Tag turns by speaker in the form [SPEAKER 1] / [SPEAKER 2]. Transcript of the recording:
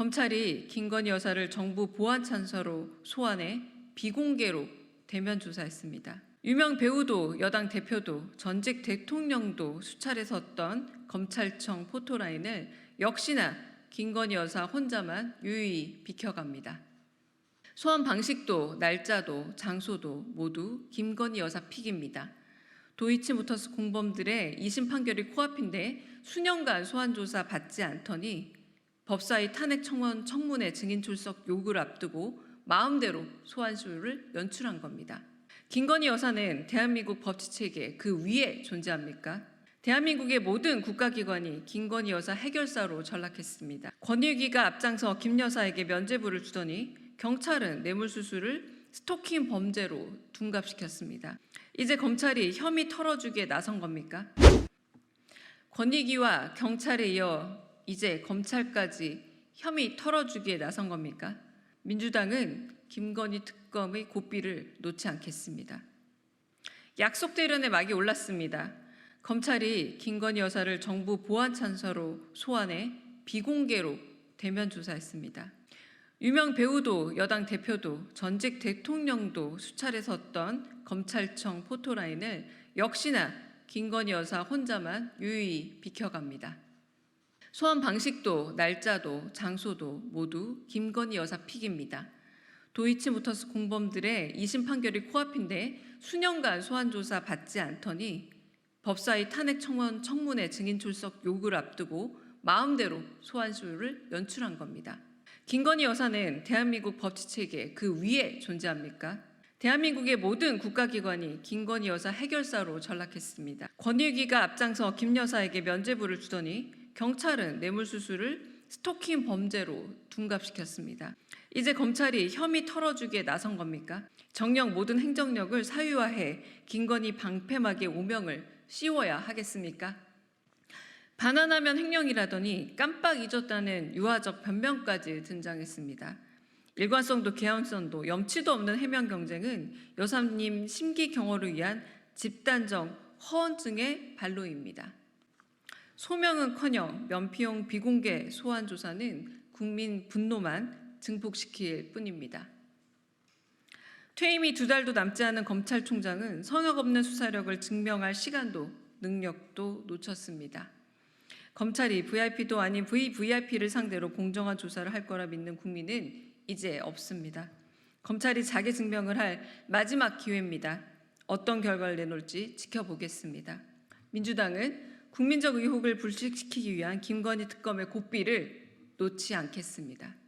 [SPEAKER 1] 검찰이 김건희 여사를 정부 보안 찬서로 소환해 비공개로 대면 조사했습니다. 유명 배우도 여당 대표도 전직 대통령도 수차례 섰던 검찰청 포토라인을 역시나 김건희 여사 혼자만 유유히 비켜갑니다. 소환 방식도 날짜도 장소도 모두 김건희 여사 픽입니다. 도이치모터스 공범들의 2심 판결이 코앞인데 수년간 소환 조사 받지 않더니 법사위 탄핵 청원 청문회 증인 출석 요구를 앞두고 마음대로 소환수를 연출한 겁니다. 김건희 여사는 대한민국 법치 체계 그 위에 존재합니까? 대한민국의 모든 국가기관이 김건희 여사 해결사로 전락했습니다. 권익위가 앞장서 김 여사에게 면죄부를 주더니 경찰은 뇌물수수를 스토킹 범죄로 둔갑시켰습니다. 이제 검찰이 혐의 털어주기에 나선 겁니까? 권익위와 경찰에 이어 이제 검찰까지 혐의 털어주기에 나선 겁니까? 민주당은 김건희 특검의 고삐를 놓지 않겠습니다. 약속대련의 막이 올랐습니다. 검찰이 김건희 여사를 정부 보안 찬서로 소환해 비공개로 대면 조사했습니다. 유명 배우도 여당 대표도 전직 대통령도 수차례 섰던 검찰청 포토라인을 역시나 김건희 여사 혼자만 유유히 비켜갑니다. 소환 방식도 날짜도 장소도 모두 김건희 여사 픽입니다. 도이치모터스 공범들의 2심 판결이 코앞인데 수년간 소환 조사 받지 않더니 법사위 탄핵 청원 청문회 증인 출석 요구를 앞두고 마음대로 소환수를 연출한 겁니다. 김건희 여사는 대한민국 법치 체계 그 위에 존재합니까? 대한민국의 모든 국가기관이 김건희 여사 해결사로 전락했습니다. 권익위가 앞장서 김 여사에게 면죄부를 주더니 경찰은 뇌물수수를 스토킹 범죄로 둔갑시켰습니다. 이제 검찰이 혐의 털어주기에 나선 겁니까? 정녕 모든 행정력을 사유화해 김건희 방패막의 오명을 씌워야 하겠습니까? 반환하면 횡령이라더니 깜빡 잊었다는 유화적 변명까지 등장했습니다. 일관성도 개연성도 염치도 없는 해명 경쟁은 여사님 심기 경호를 위한 집단적 허언증의 발로입니다. 소명은커녕 면피용 비공개 소환 조사는 국민 분노만 증폭시킬 뿐입니다. 퇴임이 두 달도 남지 않은 검찰총장은 성역 없는 수사력을 증명할 시간도 능력도 놓쳤습니다. 검찰이 VIP도 아닌 VVIP를 상대로 공정한 조사를 할 거라 믿는 국민은 이제 없습니다. 검찰이 자기 증명을 할 마지막 기회입니다. 어떤 결과를 내놓을지 지켜보겠습니다. 민주당은 국민적 의혹을 불식시키기 위한 김건희 특검의 고삐를 놓지 않겠습니다.